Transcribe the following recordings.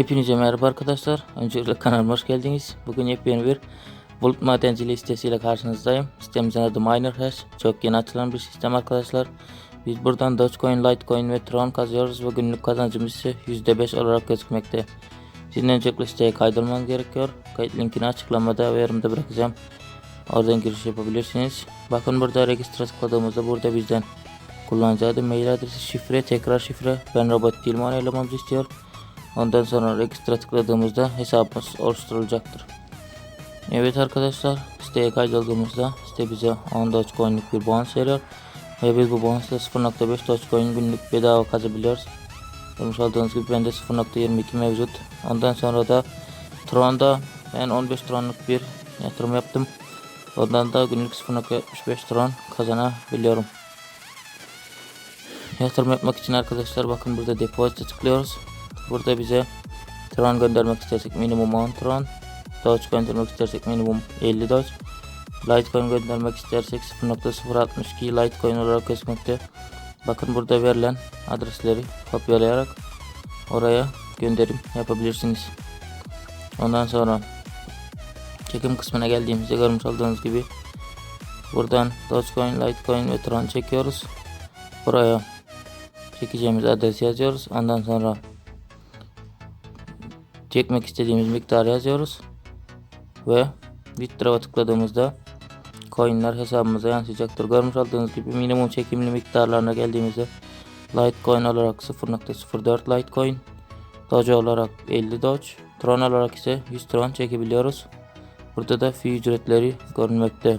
Hepinize merhaba arkadaşlar. Öncelikle kanalıma hoş geldiniz. Bugün yepyeni bir bulut madenciliği sitesiyle karşınızdayım. Sitemizin adı MinerHash. Çok yeni açılan bir sistem arkadaşlar. Biz buradan Dogecoin, Litecoin ve Tron kazıyoruz ve günlük kazancımız ise %5 olarak gözükmekte. Sizin öncelikle siteye kaydolmanız gerekiyor. Kayıt linkini açıklamada ve yorumda bırakacağım. Oradan giriş yapabilirsiniz. Bakın burada registre tıkladığımızda burada bizden kullanıcı mail adresi, şifre, tekrar şifre. Ben robot değilim onaylamamızı istiyor. Ondan sonra registre tıkladığımızda hesabımız oluşturulacaktır. Evet arkadaşlar siteye kaydolduğumuzda site bize 10 Dogecoin'lik bir bonus veriyor. Ve biz bu bonusla 0.5 Dogecoin günlük bedava kazabiliyoruz. Görmüş olduğunuz gibi bende 0.22 mevcut. Ondan sonra da Tron'da ben 15 Tron'luk bir yatırım yaptım. Ondan da günlük 0.75 Tron kazanabiliyorum. Yatırım yapmak için arkadaşlar bakın burada depozito tıklıyoruz. Burada bize Tron göndermek istersek minimum 10 Tron. Doge göndermek istersek minimum 50 Doge. Litecoin göndermek istersek 0.062 Litecoin olarak gözükmekte. Bakın burada verilen adresleri kopyalayarak oraya gönderim yapabilirsiniz. Ondan sonra çekim kısmına geldiğimizde görmüş olduğunuz gibi buradan Dogecoin, Litecoin ve Tron çekiyoruz. Buraya çekeceğimiz adresi yazıyoruz. Ondan sonra çekmek istediğimiz miktarı yazıyoruz. Ve Withdraw'a tıkladığımızda coinler hesabımıza yansıyacaktır. Görmüş olduğunuz gibi minimum çekimli miktarlarına geldiğimizde Litecoin olarak 0.04 Litecoin, Doge olarak 50 Doge, Tron olarak ise 100 Tron çekebiliyoruz. Burada da fee ücretleri görünmekte.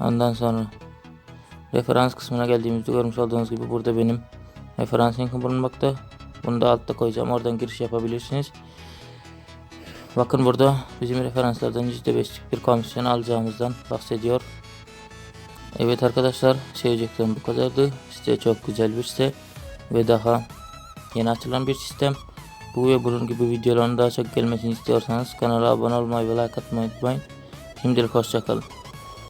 Ondan sonra referans kısmına geldiğimizde görmüş olduğunuz gibi burada benim referans linkim bulunmakta. Bunu da altta koyacağım. Oradan giriş yapabilirsiniz. Bakın burada bizim referanslardan %5'lik bir komisyon alacağımızdan bahsediyor. Evet arkadaşlar söyleyeceklerim bu kadardı. Site çok güzel bir site ve daha yeni açılan bir sistem. Bu ve bunun gibi videoların daha çok gelmesini istiyorsanız kanala abone olmayı ve like atmayı unutmayın. Şimdilik hoşçakalın.